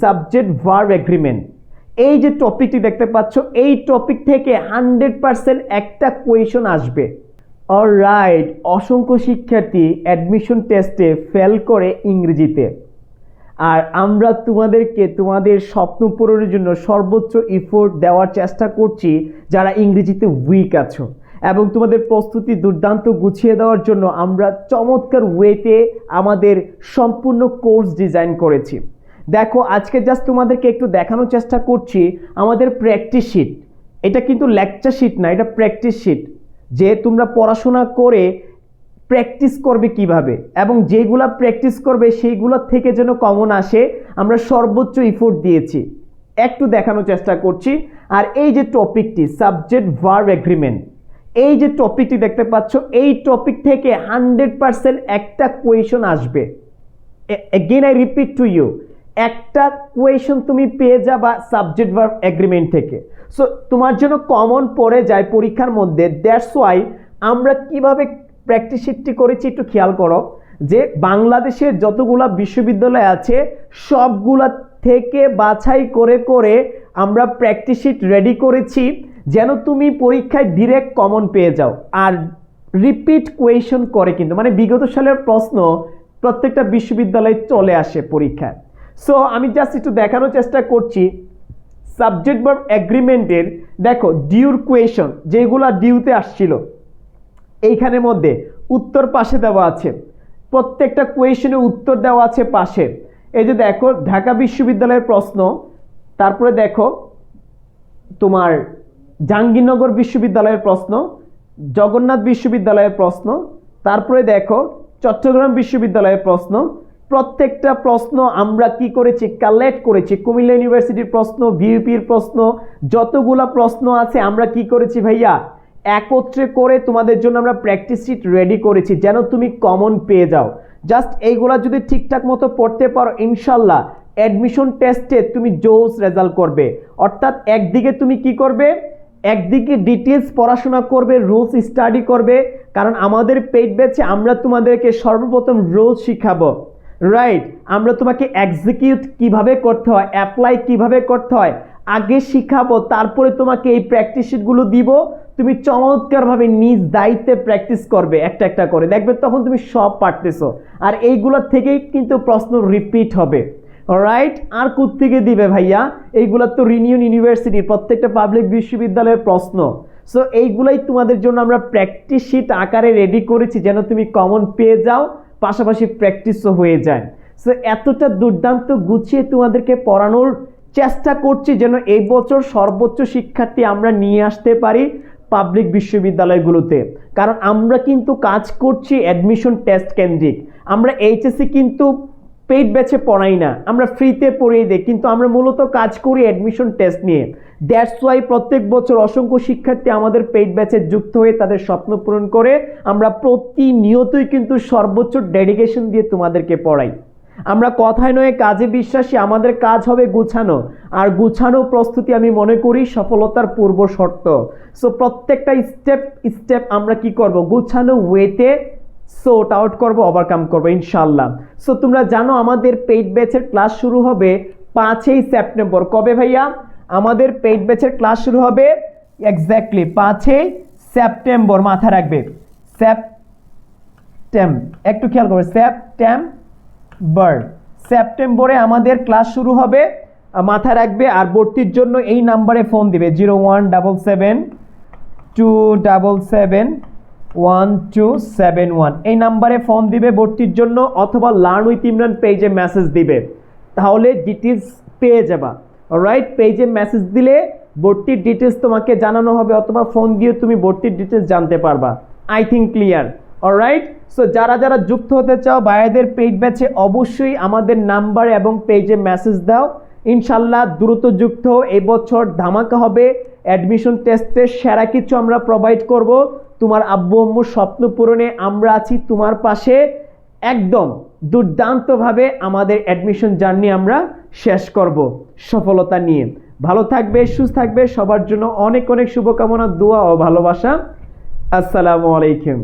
Subject verb agreement এই যে টপিকটি দেখতে পাচ্ছ, এই টপিক থেকে হান্ড্রেড পার্সেন্ট একটা কোয়েশন আসবে। অল রাইট অসংখ্য শিক্ষার্থী অ্যাডমিশন টেস্টে ফেল করে ইংরেজিতে। আর আমরা তোমাদেরকে তোমাদের স্বপ্ন পূরণের জন্য সর্বোচ্চ ইফোর্ট দেওয়ার চেষ্টা করছি যারা ইংরেজিতে উইক আছো। এবং তোমাদের প্রস্তুতি দুর্দান্ত গুছিয়ে দেওয়ার জন্য আমরা চমৎকার ওয়েতে আমাদের সম্পূর্ণ কোর্স ডিজাইন করেছি। দেখো, আজকে জাস্ট তোমাদেরকে একটু দেখানোর চেষ্টা করছি আমাদের প্র্যাকটিস শিট এটা কিন্তু লেকচার শিট না, এটা প্র্যাকটিস শিট যে তোমরা পড়াশোনা করে প্র্যাকটিস করবে কীভাবে এবং যেগুলা প্র্যাকটিস করবে সেইগুলো থেকে যেন কমন আসে, আমরা সর্বোচ্চ ইফোর্ট দিয়েছি। একটু দেখানোর চেষ্টা করছি। আর এই যে টপিকটি সাবজেক্ট ভার্ব এগ্রিমেন্ট এই যে টপিকটি দেখতে পাচ্ছ, এই টপিক থেকে হান্ড্রেড পার্সেন্ট একটা কোয়েশন আসবে। Again I repeat to you একটা কোয়েশন তুমি পেয়ে যাবা সাবজেক্ট ভার্ব এগ্রিমেন্ট থেকে। সো তোমার জন্য কমন পড়ে যায় পরীক্ষার মধ্যে দ্যাটস ওয়াই আমরা কীভাবে প্র্যাকটিস শিটটি করেছি একটু খেয়াল করো, যে বাংলাদেশের যতগুলা বিশ্ববিদ্যালয় আছে, সবগুলা থেকে বাছাই করে করে আমরা প্র্যাকটিস শিট রেডি করেছি, যেন তুমি পরীক্ষায় ডিরেক্ট কমন পেয়ে যাও। আর রিপিট কোয়েশন করে কিন্তু মানে বিগত সালের প্রশ্ন প্রত্যেকটা বিশ্ববিদ্যালয়ে চলে আসে পরীক্ষায়। সো আমি জাস্ট একটু দেখানোর চেষ্টা করছি সাবজেক্ট ভার্ব এগ্রিমেন্টের দেখো ডিউর কোয়েশন যেগুলা ডিউতে আসছিল এইখানের মধ্যে উত্তর পাশে দেওয়া আছে। প্রত্যেকটা কোয়েশনে উত্তর দেওয়া আছে পাশে। এই যে দেখো, ঢাকা বিশ্ববিদ্যালয়ের প্রশ্ন, তারপরে দেখো তোমার জাহাঙ্গীরনগর বিশ্ববিদ্যালয়ের প্রশ্ন, জগন্নাথ বিশ্ববিদ্যালয়ের প্রশ্ন, তারপরে দেখো চট্টগ্রাম বিশ্ববিদ্যালয়ের প্রশ্ন প্রত্যেকটা প্রশ্ন আমরা কি করেছি? কালেক্ট করেছি। কুমিল্লা ইউনিভার্সিটির প্রশ্ন ভিউপির প্রশ্ন, যতগুলা প্রশ্ন আছে আমরা কি করেছি ভাইয়া? একত্রে করে তোমাদের জন্য আমরা প্র্যাকটিস শিট রেডি করেছি, যেন তুমি কমন পেয়ে যাও। জাস্ট এইগুলা যদি ঠিকঠাক মতো পড়তে পারো, ইনশাল্লাহ অ্যাডমিশন টেস্টে তুমি জোস রেজাল্ট করবে। অর্থাৎ একদিকে তুমি কি করবে? একদিকে ডিটেলস পড়াশোনা করবে রুলস স্টাডি করবে। কারণ আমাদের পেট ব্যাচে আমরা তোমাদেরকে সর্বপ্রথম রুলস শিখাবো। রাইট আমরা তোমাকে এক্সিকিউট কীভাবে করতে হয় অ্যাপ্লাই কীভাবে করতে হয়, আগে শিখাবো, তারপরে তোমাকে এই প্র্যাকটিস শিটগুলো দিব। তুমি চমৎকারভাবে নিজ দায়িত্বে প্র্যাকটিস করবে একটা একটা করে। দেখবে তখন তুমি সব পারতেছো। আর এইগুলোর থেকেই কিন্তু প্রশ্ন রিপিট হবে। রাইট আর থেকে দিবে ভাইয়া? এইগুলো তো রিনিয়ন ইউনিভার্সিটির প্রত্যেকটা পাবলিক বিশ্ববিদ্যালয়ের প্রশ্ন। সো এইগুলাই তোমাদের জন্য আমরা প্র্যাকটিস শিট আকারে রেডি করেছি, যেন তুমি কমন পেয়ে যাও। পাশাপাশি প্র্যাকটিসও হয়ে যায়। সো এতটা দুর্দান্ত গুছিয়ে তোমাদেরকে পড়ানোর চেষ্টা করছি যেন এই বছর সর্বোচ্চ শিক্ষার্থী আমরা নিয়ে আসতে পারি পাবলিক বিশ্ববিদ্যালয়গুলোতে। কারণ আমরা কিন্তু কাজ করছি অ্যাডমিশন টেস্ট কেন্দ্রিক আমরা এইচএসসি কিন্তু পেইড ব্যাচে পড়াই না। আমরা ফ্রিতে পড়িয়ে দিই, কিন্তু আমরা মূলত কাজ করি অ্যাডমিশন টেস্ট নিয়ে। দ্যাটস ওয়াই প্রত্যেক বছর অসংখ্য শিক্ষার্থী আমাদের পেইড ব্যাচে যুক্ত হয়ে তাদের স্বপ্ন পূরণ করে। আমরা প্রতিনিয়তই কিন্তু সর্বোচ্চ ডেডিকেশন দিয়ে তোমাদেরকে পড়াই। আমরা কথায় নয়, কাজে বিশ্বাসী, আমাদের কাজ হবে গুছানো। আর গুছানো প্রস্তুতি আমি মনে করি সফলতার পূর্ব শর্ত। সো প্রত্যেকটা স্টেপ স্টেপ আমরা কি করব? গুছানো ওয়েতে সোট আউট করব ওভারকাম করব ইনশাল্লাহ সো তোমরা জানো আমাদের পেইড ব্যাচের ক্লাস শুরু হবে পাঁচই সেপ্টেম্বর কবে ভাইয়া? আমাদের পেইড ব্যাচের ক্লাস শুরু হবে এক্স্যাক্টলি পাঁচই সেপ্টেম্বর মাথা রাখবে। সেপ্টেম একটু খেয়াল করবে সেপ্টেম্বর সেপ্টেম্বরে আমাদের ক্লাস শুরু হবে, মাথা রাখবে আর ভর্তির জন্য এই নাম্বারে ফোন দিবে। Zero one double seven two double seven one two seven one এই নাম্বারে ফোন দিবে ভর্তির জন্য অথবা লার্ন উইথ ইমরান পেজে মেসেজ দিবে। তাহলে ডিটেলস পেয়ে যাবা। রাইট পেজে মেসেজ দিলে ভর্তির ডিটেলস তোমাকে জানানো হবে অথবা ফোন দিয়ে তুমি ভর্তির ডিটেলস জানতে পারবা। I think clear alright so যারা যারা যুক্ত হতে চাও, ভাইয়াদের পেজ ব্যাচে অবশ্যই আমাদের নাম্বার এবং পেজে মেসেজ দাও। ইনশাল্লাহ দ্রুত যুক্ত এই বছর ধামাকা হবে। অ্যাডমিশন টেস্টের সেরা কিছু আমরা প্রোভাইড করব। তোমার আব্বু আম্মুর স্বপ্ন পূরণে আমরা আছি তোমার পাশে। একদম দুর্দান্তভাবে আমাদের অ্যাডমিশন জার্নি আমরা শেষ করব সফলতা নিয়ে। ভালো থাকবে, সুস্থ থাকবে, সবার জন্য অনেক অনেক শুভকামনা, দোয়া ও ভালোবাসা। আসসালামু আলাইকুম।